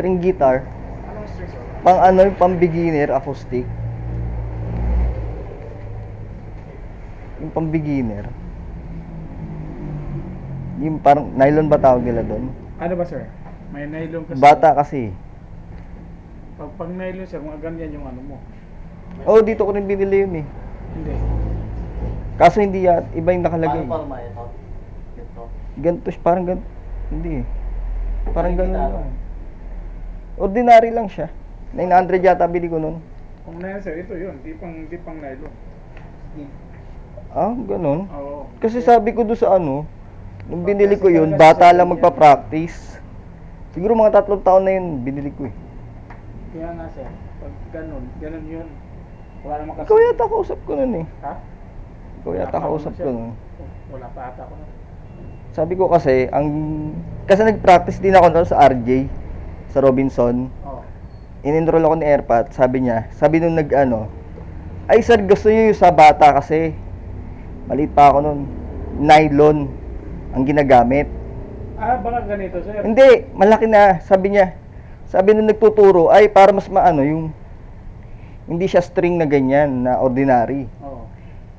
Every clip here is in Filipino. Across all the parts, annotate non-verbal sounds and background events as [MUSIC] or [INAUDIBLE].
string guitar. Anong sir? Pang ano yung pang beginner acoustic. Yung pang beginner. Yung parang nylon ba tawag nila doon? Ano ba sir? May nylon kasi. Bata kasi. Pag, pag nylon sir, mga ganyan yung ano mo. Oh, dito ko rin binili yun eh. Hindi. Kaso hindi yan, iba yung nakalagay. Paano forma ito? Ito. Ganito, siya, parang ganito. Hindi eh. Parang ganun lang. Ordinary lang siya. 900 yata bili ko nun. Kung nylon sir, ito yun. Di pang, di pang nylon. Ah, ganun. Oo. Kasi sabi ko doon sa ano, nung binili ko yun, bata lang magpa-practice. Siguro mga tatlong taon na yun, binili ko eh. Kaya nga sir, pag ganun, ganun yun. Wala naman kasi. Ikaw yata kausap ko nun eh. Ha? Ikaw yata kausap ko nun. Wala pa ata ako. Sabi ko kasi, ang... Kasi nag-practice din ako doon sa RJ, sa Robinson. Oo. In-enroll ako ni Airpat, sabi niya, sabi nung nag ano, ay sir, gusto niyo yung sa bata kasi. Maliit pa ako nun. Nylon ang ginagamit. Ah, baka ganito sir. Hindi, malaki na, sabi niya. Sabi nung nagtuturo, ay para mas maano yung hindi siya string na ganyan, na ordinary. Oo.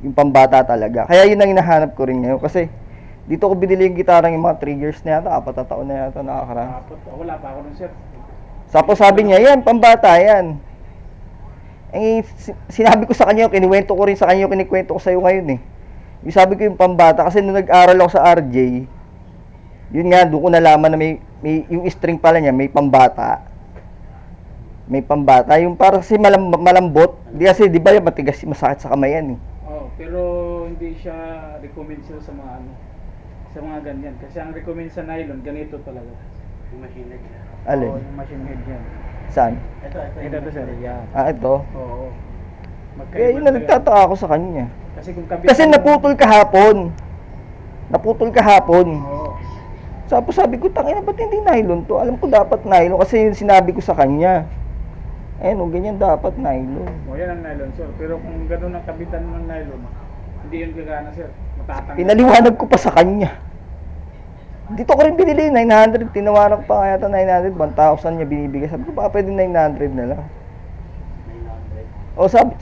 Yung pambata talaga. Kaya yun ang hinahanap ko rin ngayon kasi dito ko binili yung gitarang yung mga 3 years na yata, apat na taon na yata nakakaraan. Dapat, wala pa ako nun sir. Tapos sabi niya, yan, pambata yan. Eh, si- sinabi ko sa kanya, kinikwento ko rin sa kanya, kinikwento ko sa'yo ngayon eh. Yung sabi ko yung pambata, kasi nung nag-aral ako sa RJ, yun nga, doon ko nalaman na may, may yung string pala niya, may pambata. May pambata, yung para kasi malam, malambot. Di kasi, di ba yung matigas, masakit sa kamay yan eh. Oo, pero hindi siya recommend sa mga ano, sa mga ganyan. Kasi ang recommend sa nylon, ganito talaga. Yung machine head. Alin? Oo, yung machine head yan. Saan? Ito, ito. Ito to sir, yan. Ah, ito. Oo. Kaya yun na nagtataka ako sa kanya. Kasi kung kabit Kasi naputol kahapon. Naputol kahapon. Oo. Tapos sabi ko, tangina, ba't hindi nylon to? Alam ko dapat nylon kasi yung sinabi ko sa kanya. Ayun, oh, ganyan dapat nylon. O yan ang nylon sir. Pero kung gano'n ang kabitan ng nylon, hindi yun gagana sir. Matatanggal. Pinaliwanag ko pa sa kanya. Dito ko rin binili, 900. Tinawaran ko pa kaya ito 900. 1,000 niya binibigay. Sabi ko, baka pwede 900 na lang. 900. O sabi,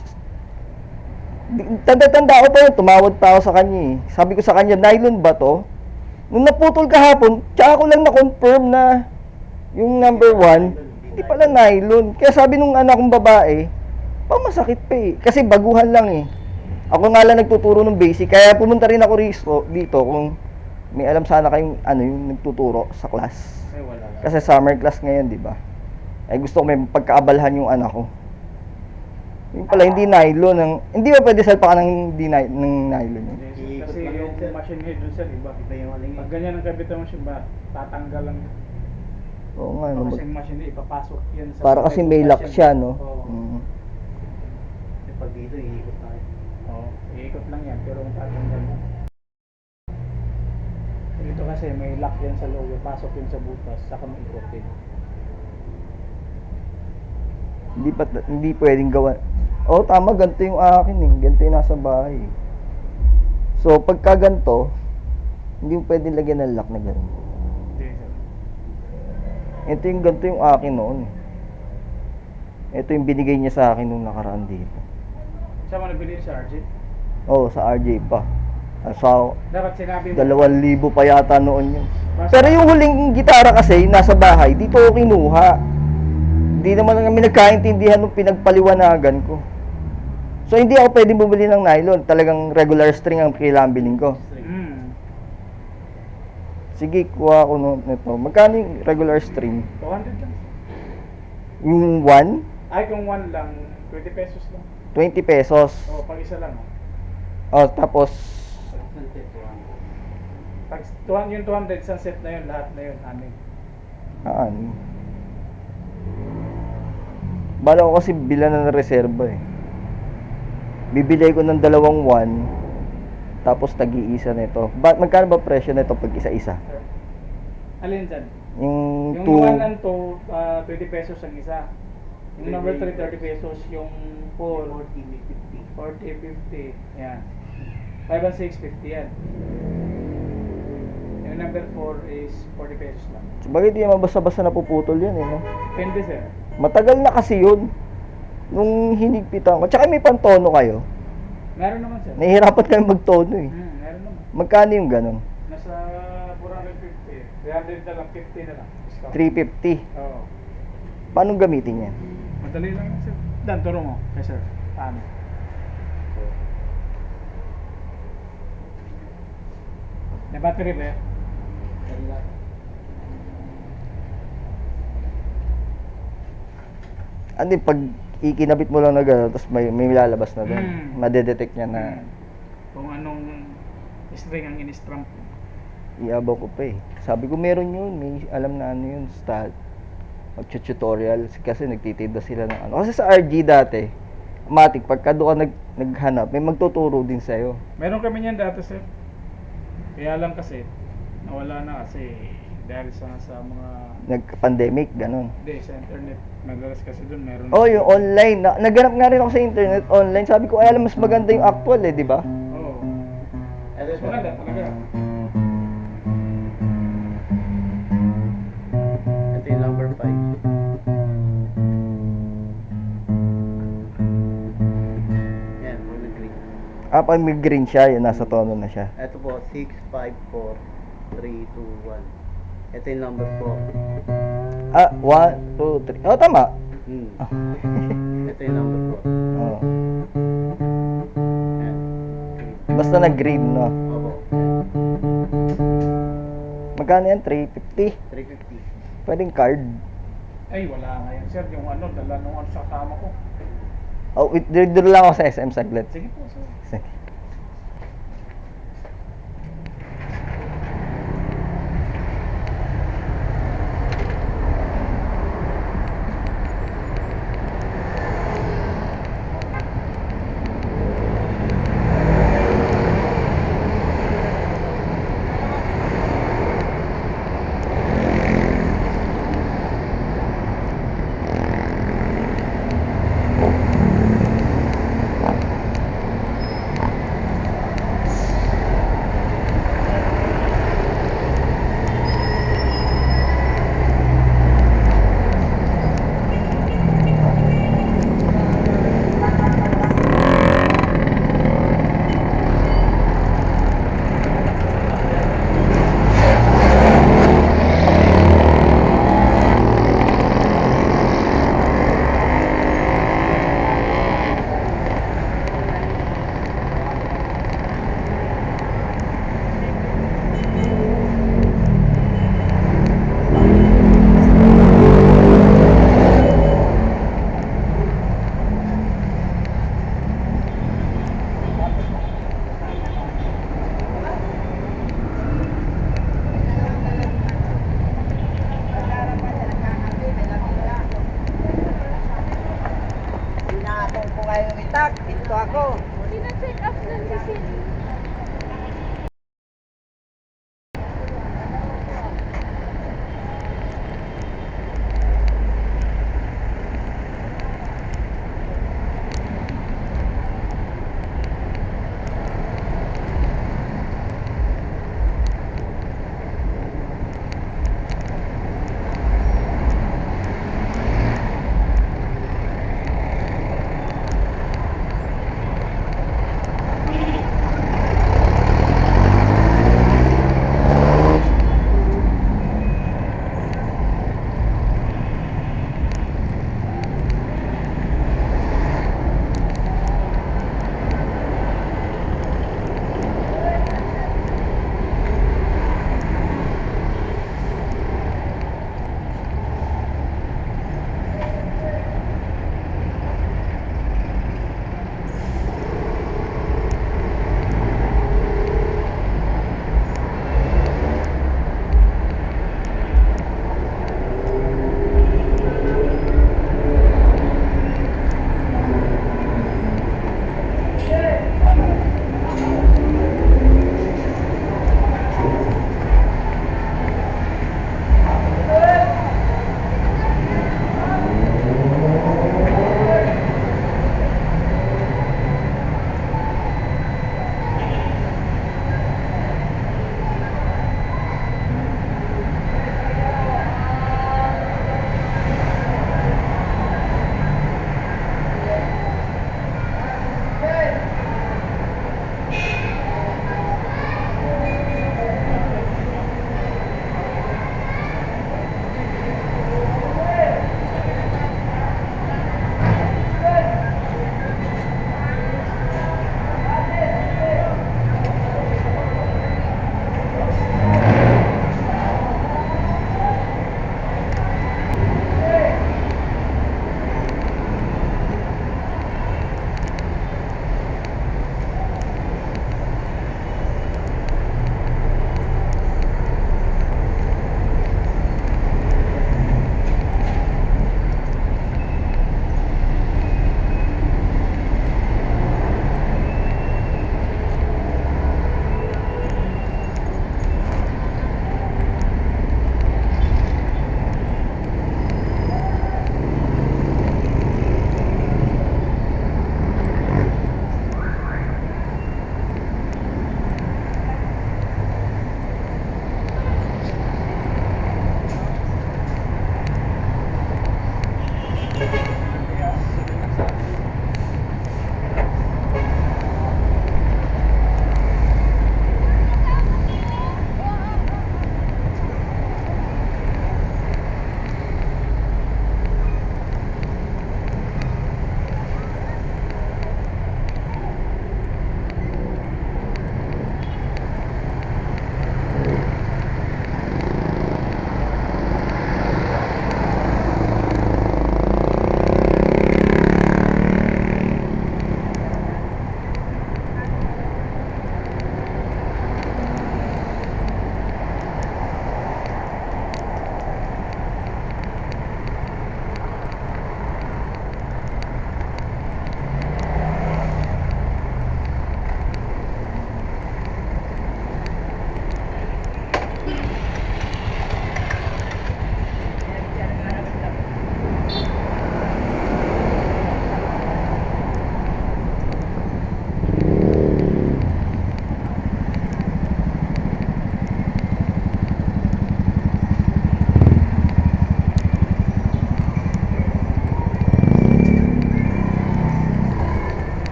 tanda-tanda ko pa yun, tumawad pa ako sa kanya eh. Sabi ko sa kanya, nylon ba to? Nung naputol kahapon, tsaka ko lang na-confirm na yung number one, hindi pala nylon. Kaya sabi nung anak kong babae, pa masakit pa eh. Kasi baguhan lang eh. Ako nga lang nagtuturo ng basic, kaya pumunta rin ako rito, dito kung may alam sana kayong ano yung nagtuturo sa class. Ay, wala lang. Kasi summer class ngayon, di ba? Ay gusto ko may pagkaabalahan yung anak ko. Yung pala, hindi nylon. Ng, hindi ba pwede salpakan ng, hindi ny- ng nylon yun? Hindi, Kasi yung machine head dun sir, iba. Iba yung aling Pag ganyan ang kabitan mo siya, ba, tatanggal lang. Oo nga, no, Kasi yung machine head, ipapasok yan sa... para kasi may lock siya, no? Oo. Mm. Pag dito, iikot tayo. Iikot lang yan, pero kung tatanggal mo. Dito kasi may lock yan sa loob, pasok yun sa butas, saka may ikotin. Hindi pa, hindi pwedeng gawa. Oo, tama, ganito yung akin eh. Ganito yung nasa bahay. eh. So, pagka ganito, hindi mo pwedeng lagyan ng lock na sir. Ito yung ganito yung akin noon. eh. Ito yung binigay niya sa akin nung nakaraan dito. Saan mo nabili sa RJ? Oo, sa RJ pa. Ah, Sa Dapat sinabi mo. dalawang libo pa yata noon yun. Pero yung huling gitara kasi, nasa bahay, dito ko kinuha. Hindi naman kami nagkaintindihan nung pinagpaliwanagan ko. So, hindi ako pwede bumili ng nylon. Talagang regular string ang kailangan bilhin ko. Mm. Sige, kuha ko no, nito. Magkano yung regular string? 200 lang. Yung 1, Ay, kung one lang, 20 pesos lang. 20 pesos. Oo, pag isa lang. Oh, oh. tapos, Sunset. Pag 200, yung 200, isang set na yun, lahat na yun, amin. ah, ano? Bala ko kasi bilan ng reserba eh. Bibili ko ng dalawang 1, tapos tag-iisa nito. Ba, magkano ba presyo nito pag isa-isa? Alin dyan? Yung Yung 2, 1 and 2, ah, 20 pesos ang isa. Yung number 3, 30 pesos. Yung 4, 40, 40, 50. Yan. 5 and 6, 50 yan. Yung number 4 is 40 pesos lang. Sabagay di naman basta-basta napuputol yan eh, no? Depende sir. Matagal na kasi yun. Nung hinigpitan ko. Tsaka may pantono kayo. Meron naman sir. Nahihirapan kayo magtono eh. Hmm, meron naman. Magkano yung ganun? Nasa 450. 300 na lang, 50 na lang. Discount. 350. Oo. Paano gamitin yan? Madali lang sir. Dan, turo mo. Yes sir. Paano? May battery ba yan? Ano yung pag ikinabit mo lang na gano'n, tapos may, may lalabas na doon. Hmm. Madedetect niya na Kung anong string ang in-strum. iabaw ko pa eh. Sabi ko meron yun, may alam na ano yun, style. Mag-tutorial kasi nagtitinda sila ng ano. Kasi sa RG dati, matik, pagka doon ka nag, naghanap, may magtuturo din sa'yo. Meron kami niyan dati sir. Kaya lang kasi, nawala na kasi dahil sa, sa mga Nag-pandemic, ganun. Hindi, sa internet. Madalas kasi doon meron. Oh, yung online. Na, naghanap nga rin ako sa internet, online. Sabi ko, ay alam, mas maganda yung actual eh, di ba? Oo. Ito Mas maganda talaga. Ah, pag may green siya, yun, nasa tono na siya. Ito po, 6, 5, 4, 3, 2, 1. Ito yung number 4. Ah, 1, 2, 3. Oh, tama. Hmm. Ah. [LAUGHS] Ito yung number 4. oh. Yan. Basta na green, no? Opo. Magkano yan? 350? 350. Pwedeng card. Ay, wala nga yan sir. Yung ano, dala nung ano sa kama ko. Oh, wait, dito lang ako sa SM saglit. Sige po sir. Sige.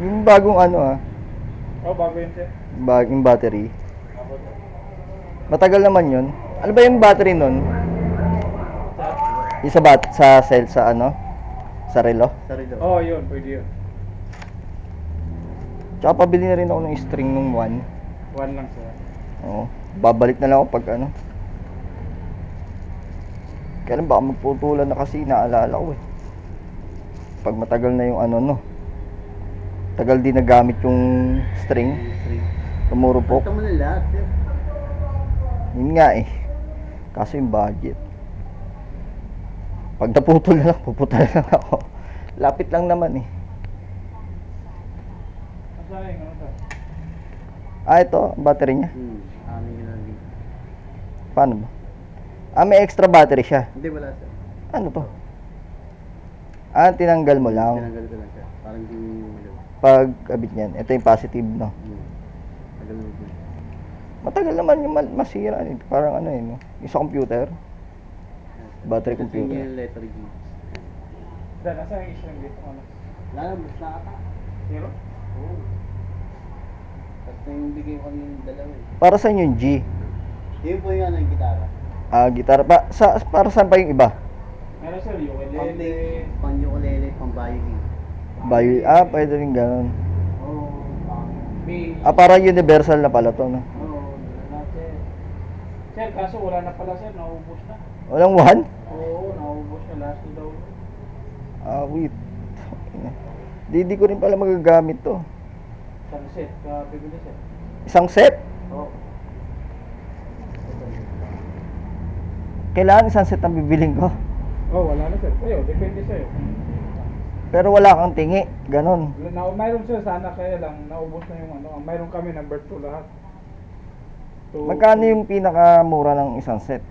Yung bagong ano ah, Oh, bago yun sir. bagong battery. Ako sir. Matagal naman yun. Ano ba yung battery nun? Yung sa bat sa cell sa ano? Sa relo. Sa relo. Oh, yun, pwede yun. Tsaka pabili na rin ako ng string nung one. One lang sir. Oo. Babalik na lang ako pag ano. Kailan baka magputulan na kasi naalala ko eh. Pag matagal na yung ano no. Tagal din nagamit yung string. Tumurupok. Ito mo na lahat, sir. Yun nga eh. Kaso yung budget. Pag naputol na lang, pupunta na lang ako. Lapit lang naman eh. Ano? Ah, ito, ang battery niya. Hmm. Amin yun lang din. Paano ba? Ah, may extra battery siya. Hindi, wala, sir. Ano to? Ah, tinanggal mo lang. Tinanggal ko lang, sir. Parang hindi magawa. Pag kabit niyan. Ito yung positive, no? Hmm. Tagal mo din. Matagal naman yung masira. eh. Parang ano eh, no? Yung sa computer. Battery Kasi computer. yung letter G. Dan, asa yung isang dito? Ano? Lalo, mas nakaka. Zero? Oo. Tapos na yung bigay ko yung dalawa eh. Para saan yung G? Yun po yung ano, yung gitara. Ah, gitara. Pa, sa, para saan pa yung iba? Meron sir, yung Pang ukulele. pang ukulele, pang violin. Bayo, ah, pwede rin ganun. Oo. May... Ah, para universal na pala to, no? Oo, wala na sir. Sir, kaso wala na pala sir, naubos na. Walang one? Oo, naubos na last daw. Ah, wait. Di, di ko rin pala magagamit to. Isang set, ka bibili sir. Isang set? Oo. Kailangan isang set ang bibiling ko. Oh, wala na sir. Ayo, depende sa'yo. Pero wala kang tingi. Ganon. Na, mayroon sir, sana kaya lang, naubos na yung ano. Mayroon kami number 2 lahat. Two- Magkano yung pinakamura ng isang set?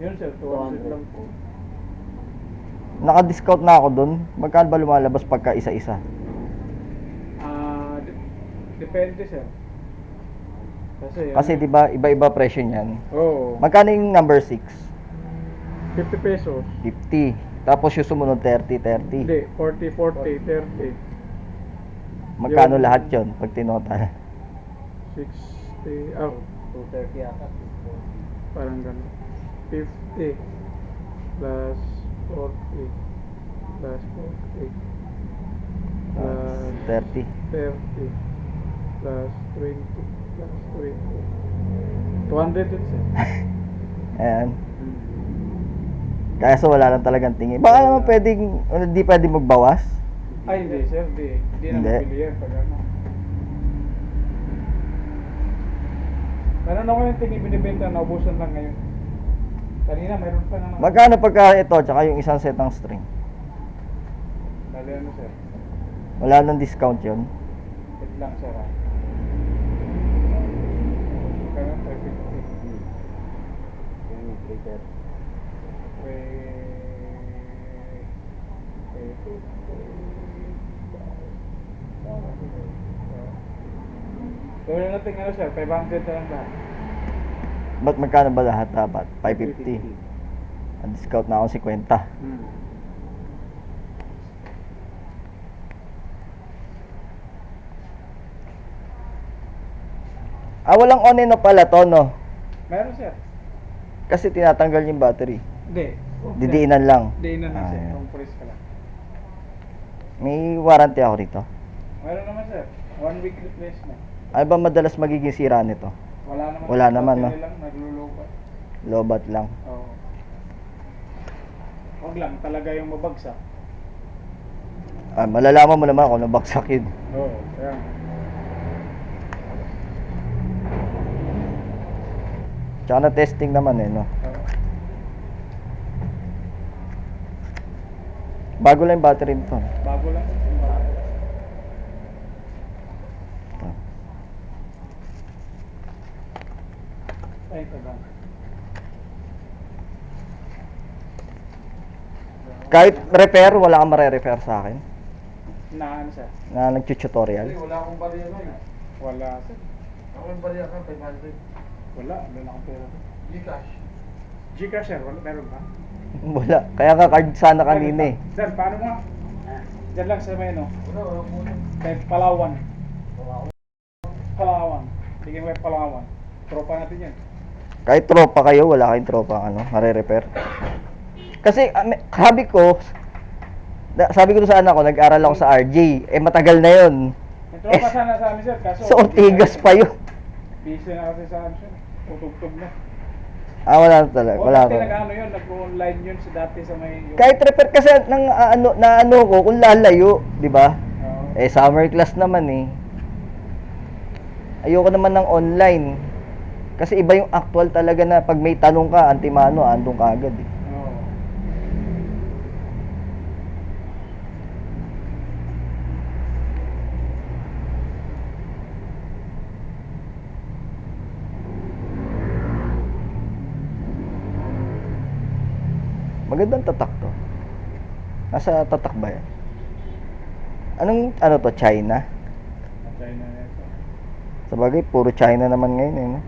Yun sir, 200 lang po. Naka-discount na ako dun. Magkano ba lumalabas pagka isa-isa? Ah, de- depende sir. Kasi, Kasi ano, 'di ba iba-iba presyo niyan. Oo. Magkano yung number 6? 50 pesos. 50. Tapos yung sumunod 30, 30. Hindi, 40, 40, 30. Magkano Yung- lahat 'yon pag tinotal? 60, oh, 230 yata. 240. parang gano'n. 50 plus 40 plus 40 plus 30. 30 plus 20 plus 20. 200 yun sir. Ayan. Kaya so wala lang talagang tingin. Baka naman pwedeng, hindi pwedeng magbawas. Ay, hindi sir, hindi. Hindi na Hindi. mabili yan pag ano. Meron ako yung tingin binibenta, naubusan lang ngayon. Kanina mayroon pa na. Magkano pagka ito, tsaka yung isang set ng string? Dali ano sir? Wala nang discount yon. Wait lang sir ah. Kaya 550. Hmm. Yun yung 330. Gawin natin ano sir, 500 na lang lahat. Ba't magkano ba lahat dapat? 550. Ang discount na ako 50. Hmm. Ah, walang on and off pala to, no? Meron sir. Kasi tinatanggal yung battery. Hindi. Didiinan lang. Diinan lang Ah, sir, kung ka lang. May warranty ako rito. Meron naman sir, one week replacement. Ano ba madalas magiging sira nito? Wala naman. Wala naman, no? Lang, naglulubat. Lobat lang. Oo. Huwag lang, talaga yung mabagsak. Ah, malalaman mo naman kung nabaksak yun. Oo, kaya nga. Tsaka na testing naman eh, no? Oo. Bago lang yung battery nito. Bago lang. Ay, taga. Kahit repair, wala kang mare-repair sa akin. Na ano sir? Na nag-tutorial. wala akong bariya na Wala sir. Ako yung bariya ka, 500. Wala, wala akong pera. Gcash. Gcash sir, wala, meron ba? [LAUGHS] Wala. Kaya ka card sana kanina eh. Sir, paano nga? Diyan lang sa may ano, kay Palawan. Palawan. Mo kay Palawan. Tropa natin yan. Kahit tropa kayo, wala kayong tropa ano, mare-repair. Kasi ah, may- sabi ko, na- sabi ko sa anak ko, nag-aral ako sa RJ. Eh matagal na 'yon. May tropa Eh, sana sa amin sir, kaso... [LAUGHS] Sa Ortigas pa 'yun. Busy na kasi sa amin sir. Tutugtog na. Ah, wala na talaga. Wala Dati na. nag-ano yun, nag-online yun sa dati sa may... Kahit repair kasi nang ah, ano na ano ko kung lalayo, 'di ba? Oo. Eh summer class naman eh. Ayoko naman ng online. Kasi iba yung actual talaga na pag may tanong ka, antimano, andong ka agad eh. Oo. Magandang tatak to. Nasa tatak ba yan? Anong, ano to, China? Natry na ito. Sa bagay, puro China naman ngayon eh, no?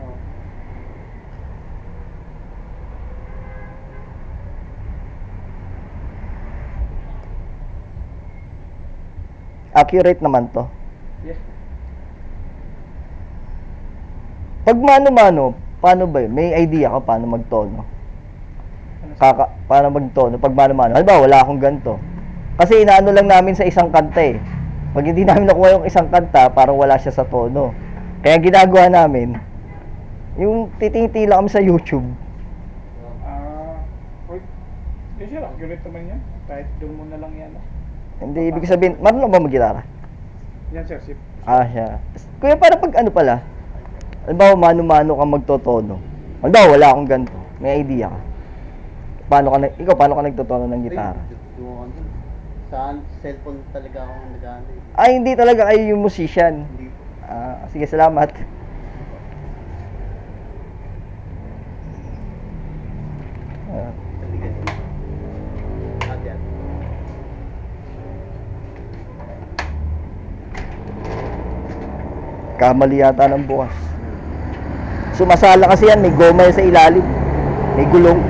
Accurate naman to. Yes. Pag mano-mano, paano ba yun? May idea ka paano magtono? Kaka, paano magtono? Pag mano-mano. Halimbawa, wala akong ganito. Kasi inaano lang namin sa isang kanta eh. Pag hindi namin nakuha yung isang kanta, parang wala siya sa tono. Kaya ginagawa namin, yung titingti lang kami sa YouTube. Ah, wait. Yes, accurate naman yan. Kahit doon mo na lang yan. ah. Hindi, ibig sabihin, marunong ba mag-gitara? Yan sir, si Ah, siya. Kuya, para pag ano pala, halimbawa, mano-mano ka magtotono. Halimbawa, wala akong ganito. May idea ka. Paano ka, na, ikaw, paano ka nagtotono ng gitara? Saan cellphone talaga ako nag-ano eh. Ay, hindi talaga kayo yung musician. Hindi. Ah, sige, salamat. Ah, kamali yata ng bukas. Sumasala kasi yan, may goma yan sa ilalim. May gulong.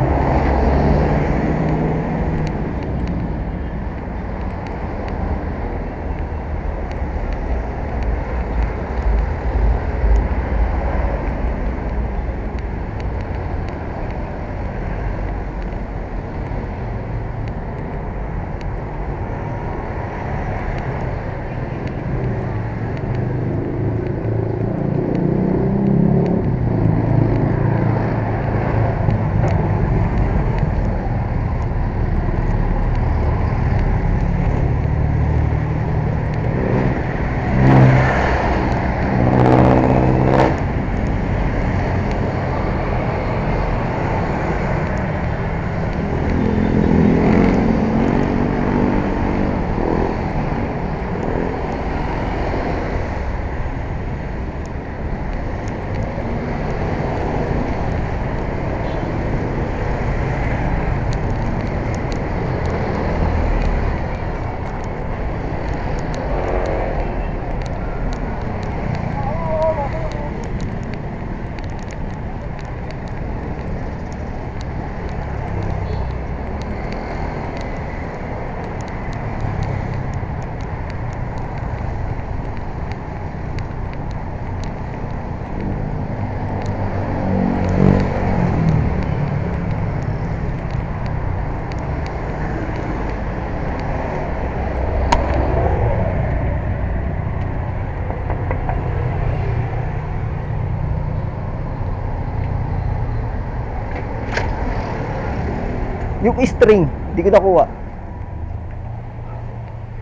Yung string, hindi ko nakuha.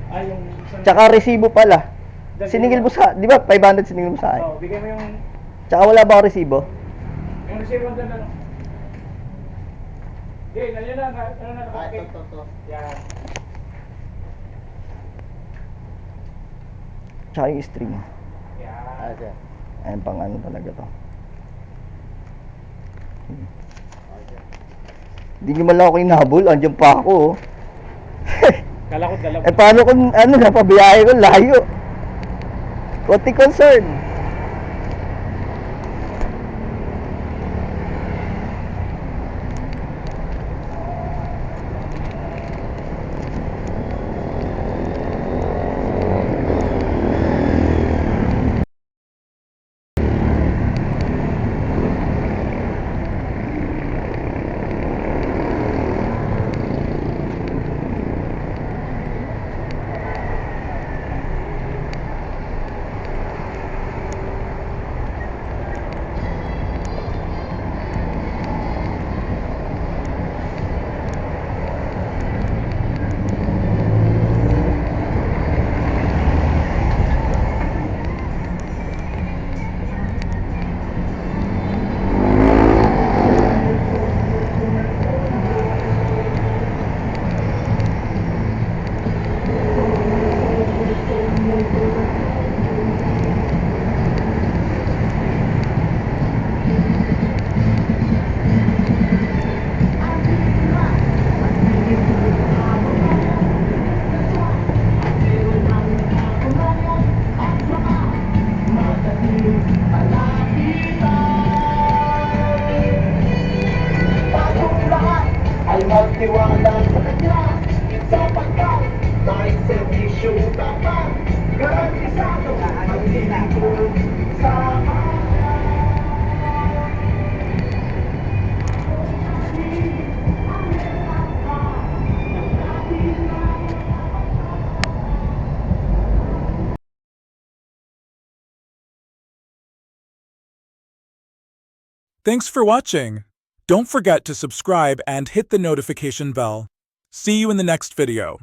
Ah, yung... Tsaka resibo pala. Dyan, Siningil mo sa, di ba 500 siningil mo sa akin? Oo, bigay mo yung... Tsaka wala ba ako resibo? Yung receiver doon, ano? Hindi, nandiyan na, na- ano na, Ah, nakapit. ito, ito, ito. Yan. Tsaka yung string. Ah, Yan. siya. Ayan pang ano talaga to. Ah, siya. Hindi nyo man lang ako inahabol, andyan pa ako. oh. Kala ko dalawa. [LAUGHS] eh paano kung ano, napabiyahe ko, layo. Konti concern. Thanks for watching. Don't forget to subscribe and hit the notification bell. See you in the next video.